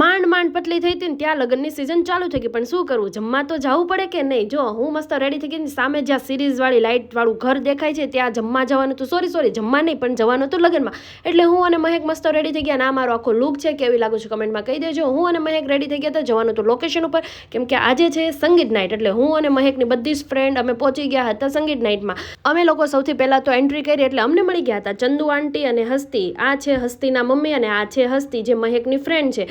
માંડ માંડ પતલી થઈ હતી ને ત્યાં લગ્નની સિઝન ચાલુ થઈ ગઈ. પણ શું કરવું? જમવા તો જવું પડે કે નહીં? જો, હું મસ્ત રેડી થઈ ગઈ ને સામે જ્યાં સિરીઝવાળી લાઇટવાળું ઘર દેખાય છે, ત્યાં જમવા જવાનું તો સોરી સોરી જમવા નહીં, પણ જવાનું તો લગ્નમાં. એટલે હું અને મહેક મસ્ત રેડી થઈ ગયા આ મારો આખો લુક છે, કેવી લાગુ છું કમેન્ટમાં કહી દેજો. હું અને મહેક રેડી થઈ ગયા હતા, જવાનું તો લોકેશન ઉપર. કેમ કે આજે છે સંગીત નાઇટ એટલે હું અને મહેકની બધી જ ફ્રેન્ડ અમે પહોંચી ગયા હતા સંગીત નાઇટમાં અમે લોકો સૌથી પહેલાં તો એન્ટ્રી કરી એટલે અમને મળી ગયા હતા ચંદુ આંટી અને હસ્તી. આ છે હસ્તીના મમ્મી અને આ છે હસ્તી, જે મહેકની ફ્રેન્ડ છે.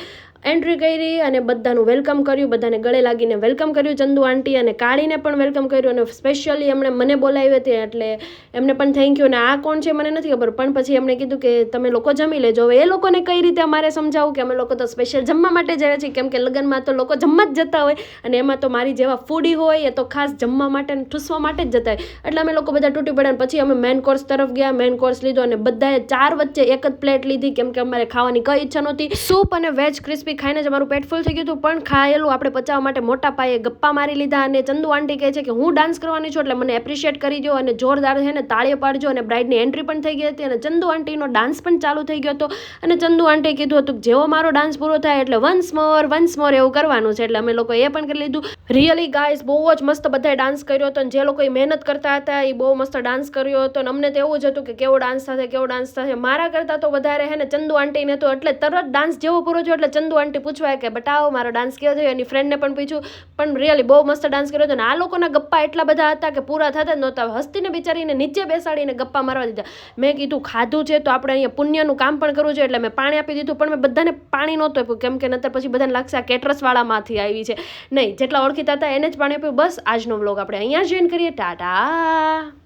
એન્ટ્રી કરી અને બધાનું વેલકમ કર્યું, બધાને ગળે લાગીને વેલકમ કર્યું ચંદુ આંટી અને કાળીને પણ વેલકમ કર્યું અને સ્પેશિયલી એમણે મને બોલાવી હતી એટલે એમને પણ થેન્ક યુ અને આ કોણ છે મને નથી ખબર, પણ પછી એમણે કીધું કે તમે લોકો જમી લેજો. હવે એ લોકોને કઈ રીતે અમારે સમજાવું કે અમે લોકો તો સ્પેશિયલ જમવા માટે જ આવ્યા છીએ? કેમ કે લગ્નમાં તો લોકો જમવા જ જતા હોય અને એમાં તો મારી જેવા ફૂડી હોય એ તો ખાસ જમવા માટે અને ઠૂસવા માટે જ જતા હોય. એટલે અમે લોકો બધા તૂટી પડ્યા પછી અમે મેન કોર્સ તરફ ગયા મેન કોર્સ લીધો અને બધાએ ચાર વચ્ચે એક જ પ્લેટ લીધી. કેમ કે અમારે ખાવાની કઈ ઈચ્છા નહોતી. સૂપ અને વેજ ક્રિસ્પી ખાઈને જ અમારું પેટ ફૂલ થઈ ગયું હતું. પણ ખાયેલું આપણે પચાવવા માટે મોટા પાયે ગપ્પા મારી લીધા અને ચંદુ આંટી કહે છે કે હું ડાન્સ કરવાની છું એટલે મને એપ્રિશિએટ કરી દો અને જોરદાર છે ને તાળીઓ પાડજો અને બ્રાઇડની એન્ટ્રી પણ થઈ ગઈ હતી અને ચંદુ આંટીનો ડાન્સ પણ ચાલુ થઈ ગયો હતો. અને ચંદુ આંટીએ કીધું હતું કે જેવો મારો ડાન્સ પૂરો થાય એટલે વન્સ મોર વન્સ મોર એવું કરવાનું છે. એટલે અમે લોકો એ પણ કરી લીધું. રિયલી ગાઈઝ બહુ જ મસ્ત બધાએ ડાન્સ કર્યો હતો અને જે લોકો મહેનત કરતા હતા એ બહુ મસ્ત ડાન્સ કર્યો હતો અને અમને તો એવું જ હતું કે કેવો ડાન્સ થશે, કેવો ડાન્સ થશે. મારા કરતાં તો વધારે હે ને ચંદુ આંટીને તો એટલે તરત ડાન્સ જેવો પૂરો થયો એટલે ચંદુ આંટી પૂછવાય કે બતાવો મારો ડાન્સ કેવો થયો? એની ફ્રેન્ડને પણ પૂછ્યું. પણ રિયલી બહુ મસ્ત ડાન્સ કર્યો હતો અને આ લોકોના ગપ્પા એટલા બધા હતા કે પૂરા થતા જ નહોતા. હસ્તીને બિચારીને નીચે બેસાડીને ગપ્પા મારવા દીધા. મેં કીધું, ખાધું છે તો આપણે અહીંયા પુણ્યનું કામ પણ કરવું છે એટલે મેં પાણી આપી દીધું, પણ મેં બધાને પાણી નહોતું આપ્યું. કેમ કે નતર પછી બધાને લાગશે આ કેટરસવાળામાંથી આવી છે. નહીં, જેટલા ઓળખીતા હતા એને જ પાણી આપ્યું. બસ આજનો વ્લોગ આપણે અહીંયા જોઈન કરીએ. ટાટા!